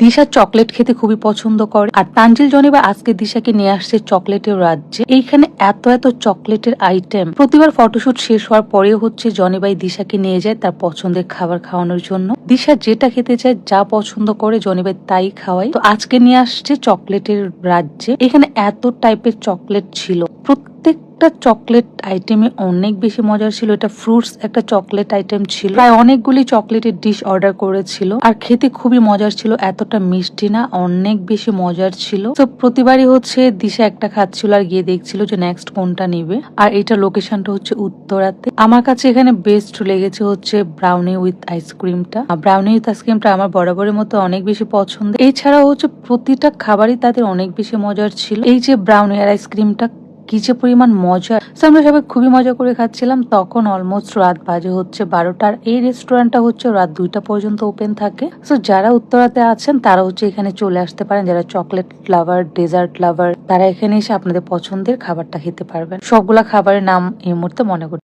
দিশা chocolate খেতে খুবই পছন্দ করে। আর তানজিল জনিবা আজকে দিশাকে নিয়ে আসছে চকলেটের রাজ্যে। এইখানে এত এত চকলেটের আইটেম প্রতিবার ফটোশুট শেষ হওয়ার পরেও হচ্ছে জনিবাই দিশাকে নিয়ে যায় তার পছন্দের খাবার খাওয়ানোর জন্য। দিশা যেটা খেতে চায়, যা পছন্দ করে জনিবাই তাই খাওয়াই তো আজকে নিয়ে আসছে চকলেটের রাজ্যে। এখানে এত টাইপের চকলেট ছিল। প্রত্যেকটা চকলেট আইটেমে অনেক বেশি মজার ছিল। এটা ফ্রুটস একটা চকলেট আইটেম ছিল। প্রায় অনেকগুলি চকলেটের ডিশ অর্ডার করেছিল। আর খেতে খুবই মজার ছিল, এতটা মিষ্টি না, অনেক বেশি মজার ছিল। তো প্রতিবারই হচ্ছে দিশা একটা খাচ্ছিল আর গিয়ে দেখছিল যে নেক্সট কোনটা নিবে। আর এটা লোকেশনটা হচ্ছে উত্তরাতে। আমার কাছে এখানে বেস্ট লেগেছে হচ্ছে ব্রাউনি উইথ আইসক্রিমটা ব্রাউনি উইথ আইসক্রিমটা আমার বরাবরের মতো অনেক বেশি পছন্দ এছাড়াও হচ্ছে প্রতিটা খাবারই তাদের অনেক বেশি মজার ছিল। এই যে ব্রাউনি আর আইসক্রিমটা কি যে পরিমাণ মজা। সো আমরা সবাই খুবই মজা করে খাচ্ছিলাম। তখন অলমোস্ট রাত বাজে হচ্ছে বারোটার। এই রেস্টুরেন্টটা হচ্ছে রাত দুইটা পর্যন্ত ওপেন থাকে। সো যারা উত্তরাতে আছেন তারা হচ্ছে এখানে চলে আসতে পারেন। যারা চকলেট লাভার ডেজার্ট লাভার তারা এখানে এসে আপনাদের পছন্দের খাবারটা খেতে পারবেন। সবগুলা খাবারের নাম এই মুহূর্তে মনে করতে